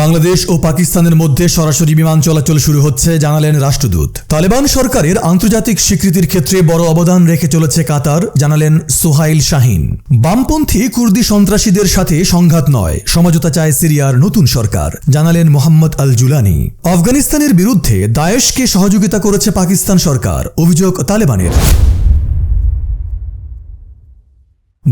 বাংলাদেশ ও পাকিস্তানের মধ্যে সরাসরি বিমান চলাচল শুরু হচ্ছে, জানালেন রাষ্ট্রদূত। তালেবান সরকারের আন্তর্জাতিক স্বীকৃতির ক্ষেত্রে বড় অবদান রেখে চলেছে কাতার, জানালেন সোহাইল শাহিন। বামপন্থী কুর্দি সন্ত্রাসীদের সাথে সংঘাত নয়, সমঝোতা চায় সিরিয়ার নতুন সরকার, জানালেন মোহাম্মদ আল জুলানি। আফগানিস্তানের বিরুদ্ধে দায়েশকে সহযোগিতা করেছে পাকিস্তান সরকার, অভিযোগ তালেবানের।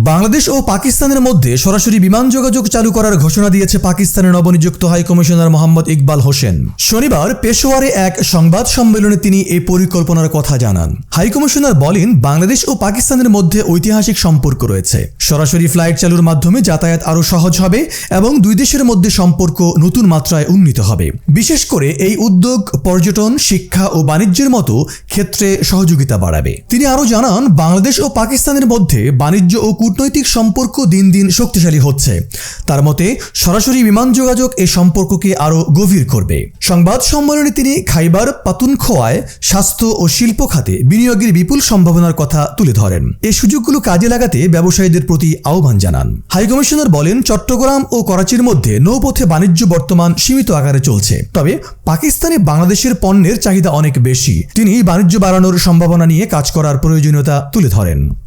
বাংলাদেশ ও পাকিস্তানের মধ্যে সরাসরি বিমান যোগাযোগ চালু করার ঘোষণা দিয়েছে পাকিস্তানের নবনিযুক্ত হাই কমিশনার মোহাম্মদ ইকবাল হোসেন। শনিবার পেশোয়ারে এক সংবাদ সম্মেলনে তিনি এই পরিকল্পনার কথা জানান। হাই কমিশনার বলেন, বাংলাদেশ ও পাকিস্তানের মধ্যে ঐতিহাসিক সম্পর্ক রয়েছে। সরাসরি ফ্লাইট চালুর মাধ্যমে যাতায়াত আরও সহজ হবে এবং দুই দেশের মধ্যে সম্পর্ক নতুন মাত্রায় উন্নীত হবে। বিশেষ করে এই উদ্যোগ পর্যটন, শিক্ষা ও বাণিজ্যের মতো ক্ষেত্রে সহযোগিতা বাড়াবে। তিনি আরও জানান, বাংলাদেশ ও পাকিস্তানের মধ্যে বাণিজ্য ও কূটনৈতিক সম্পর্ক দিন দিন শক্তিশালী হচ্ছে। তার মতে, সরাসরি বিমান যোগাযোগ এই সম্পর্ককে আরও গভীর করবে। সংবাদ সম্মেলনে তিনি খাইবার পাতুনখোয়ায় স্বাস্থ্য ও শিল্প খাতে বিনিয়োগের বিপুল সম্ভাবনার কথা তুলে ধরেন। এই সুযোগগুলো কাজে লাগাতে ব্যবসায়ীদের প্রতি আহ্বান জানান। হাইকমিশনার বলেন, চট্টগ্রাম ও করাচির মধ্যে নৌপথে বাণিজ্য বর্তমান সীমিত আকারে চলছে। তবে পাকিস্তানে বাংলাদেশের পণ্যের চাহিদা অনেক বেশি। তিনি বাণিজ্য বাড়ানোর সম্ভাবনা নিয়ে কাজ করার প্রয়োজনীয়তা তুলে ধরেন।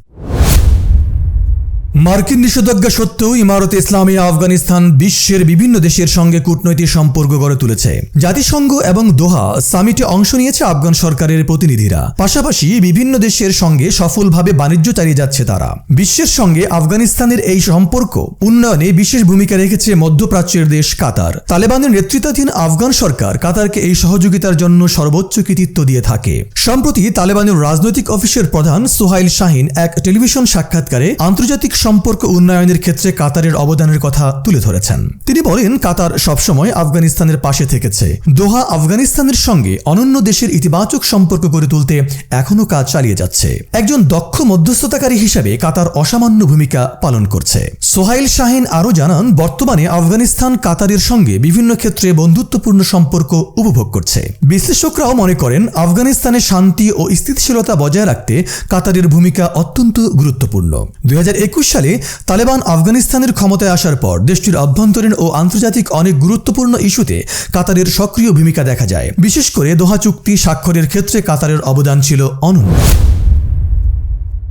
মার্কিন নিষেধাজ্ঞা সত্ত্বেও ইমারতে ইসলামিয়া আফগানিস্তান বিশ্বের বিভিন্ন দেশের সঙ্গে কূটনৈতিক সম্পর্ক গড়ে তুলেছে। জাতিসংঘ এবং দোহা সামিটে অংশ নিয়েছে আফগান সরকারের প্রতিনিধিরা। পাশাপাশি বিভিন্ন দেশের সঙ্গে সফলভাবে বাণিজ্য চালিয়ে যাচ্ছে তারা। বিশ্বের সঙ্গে আফগানিস্তানের এই সম্পর্ক উন্নয়নে বিশেষ ভূমিকা রেখেছে মধ্যপ্রাচ্যের দেশ কাতার। তালেবানের নেতৃত্বাধীন আফগান সরকার কাতারকে এই সহযোগিতার জন্য সর্বোচ্চ কৃতিত্ব দিয়ে থাকে। সম্প্রতি তালেবানের রাজনৈতিক অফিসের প্রধান সোহাইল শাহিন এক টেলিভিশন সাক্ষাৎকারে আন্তর্জাতিক সম্পর্ক উন্নয়নের ক্ষেত্রে কাতারের অবদানের কথা তুলে ধরেছেন। তিনি বলেন, কাতার সবসময় আফগানিস্তানের পাশে থেকেছে। দোহা আফগানিস্তানের সঙ্গে অনন্য দেশের ইতিবাচক সম্পর্ক গড়ে তুলতে এখনও কাজ চালিয়ে যাচ্ছে। একজন দক্ষ মধ্যস্থতাকারী হিসেবে কাতার অসামান্য ভূমিকা পালন করছে। সোহাইল শাহিন আরও জানান, বর্তমানে আফগানিস্তান কাতারের সঙ্গে বিভিন্ন ক্ষেত্রে বন্ধুত্বপূর্ণ সম্পর্ক উপভোগ করছে। বিশ্লেষকরাও মনে করেন, আফগানিস্তানে শান্তি ও স্থিতিশীলতা বজায় রাখতে কাতারের ভূমিকা অত্যন্ত গুরুত্বপূর্ণ। দু হাজার একুশ সালে তালেবান আফগানিস্তানের ক্ষমতায় আসার পর দেশটির অভ্যন্তরীণ ও আন্তর্জাতিক অনেক গুরুত্বপূর্ণ ইস্যুতে কাতারের সক্রিয় ভূমিকা দেখা যায়। বিশেষ করে দোহা চুক্তি স্বাক্ষরের ক্ষেত্রে কাতারের অবদান ছিল অনন্য।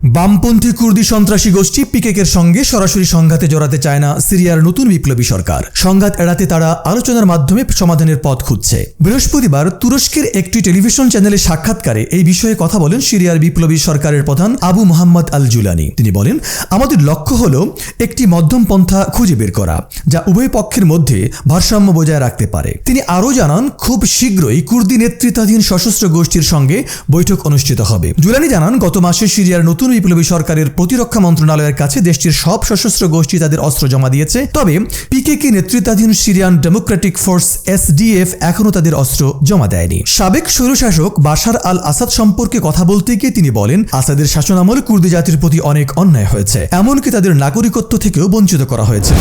বামপন্থী কুর্দি সন্ত্রাসী গোষ্ঠী পিকেকের সঙ্গে সরাসরি সংঘাতে জড়াতে চায় না সিরিয়ার নতুন বিপ্লবী সরকার। সংঘাত এড়াতে তারা আলোচনার মাধ্যমে সমাধানের পথ খুঁজছে। বৃহস্পতিবার তুরস্কের একটি টেলিভিশন চ্যানেলে সাক্ষাৎকারে এই বিষয়ে কথা বলেন সিরিয়ার বিপ্লবী সরকারের প্রধান আবু মোহাম্মদ আল জুলানি তিনি বলেন, আমাদের লক্ষ্য হল একটি মধ্যম পন্থা খুঁজে বের করা, যা উভয় পক্ষের মধ্যে ভারসাম্য বজায় রাখতে পারে। তিনি আরও জানান, খুব শীঘ্রই কুর্দি নেতৃত্বাধীন সশস্ত্র গোষ্ঠীর সঙ্গে বৈঠক অনুষ্ঠিত হবে। জুলানি জানান, গত মাসে সিরিয়ার নতুন বিপ্লবী সরকারের প্রতিরক্ষা মন্ত্রণালয়ের কাছে দেশটির সব সশস্ত্র গোষ্ঠী তাদের অস্ত্র জমা দিয়েছে। তবে পিকেকে নেতৃত্বাধীন সিরিয়ান ডেমোক্রেটিক ফোর্স এসডিএফ এখনও তাদের অস্ত্র জমা দেয়নি। সাবেক স্বৈরশাসক বাশার আল আসাদ সম্পর্কে কথা বলতে গিয়ে তিনি বলেন, আসাদের শাসনামল কুর্দি জাতির প্রতি অনেক অন্যায় হয়েছে, এমনকি তাদের নাগরিকত্ব থেকেও বঞ্চিত করা হয়েছে।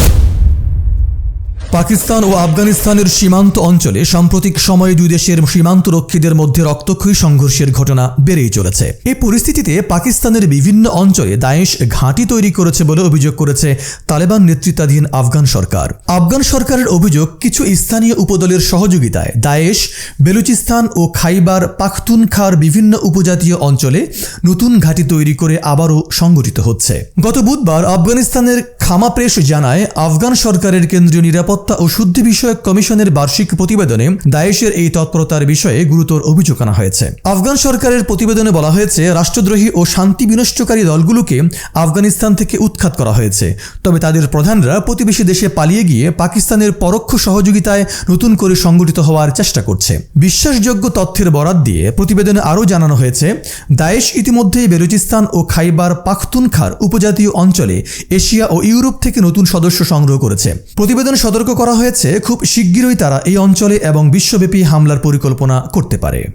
পাকিস্তান ও আফগানিস্তানের সীমান্ত অঞ্চলে সাম্প্রতিক সময়ে দুই দেশের সীমান্ত রক্ষীদের মধ্যে রক্তক্ষয়ী সংঘর্ষের ঘটনা বেড়েই চলেছে। এই পরিস্থিতিতে পাকিস্তানের বিভিন্ন অঞ্চলে দায়েশ ঘাঁটি তৈরি করেছে বলে অভিযোগ করেছে তালেবান নেতৃত্বাধীন আফগান সরকার। আফগান সরকারের অভিযোগ, কিছু স্থানীয় উপদলের সহযোগিতায় দায়েশ, বেলুচিস্তান ও খাইবার পাখতুনখার বিভিন্ন উপজাতীয় অঞ্চলে নতুন ঘাঁটি তৈরি করে আবারও সংগঠিত হচ্ছে। গত বুধবার আফগানিস্তানের খামা প্রেস জানায়, আফগান সরকারের কেন্দ্রীয় নিরাপত্তা ও শুদ্ধি বিষয়ক কমিশনের বার্ষিক প্রতিবেদনে দায়েশের এই তৎপরতার বিষয়ে গুরুতর অভিযোগ আনা হয়েছে। আফগান সরকারের প্রতিবেদনে বলা হয়েছে, রাষ্ট্রদ্রোহী ও শান্তি বিনষ্টকারী দলগুলোকে আফগানিস্তান থেকে উৎখাত করা হয়েছে। তবে তাদের প্রধানরা প্রতিবেশী দেশে পালিয়ে গিয়ে পাকিস্তানের পরোক্ষ সহযোগিতায় নতুন করে সংগঠিত হওয়ার চেষ্টা করছে। বিশ্বাসযোগ্য তথ্যের বরাত দিয়ে প্রতিবেদনে আরও জানানো হয়েছে, দায়েশ ইতিমধ্যেই বেলুচিস্তান ও খাইবার পাখতুনখার উপজাতীয় অঞ্চলে এশিয়া ও ইউরোপ থেকে নতুন সদস্য সংগ্রহ করেছে। প্রতিবেদনে সতর্ক করা হয়েছে, খুব শিগগিরই তারা এই অঞ্চলে এবং বিশ্বব্যাপী হামলার পরিকল্পনা করতে পারে।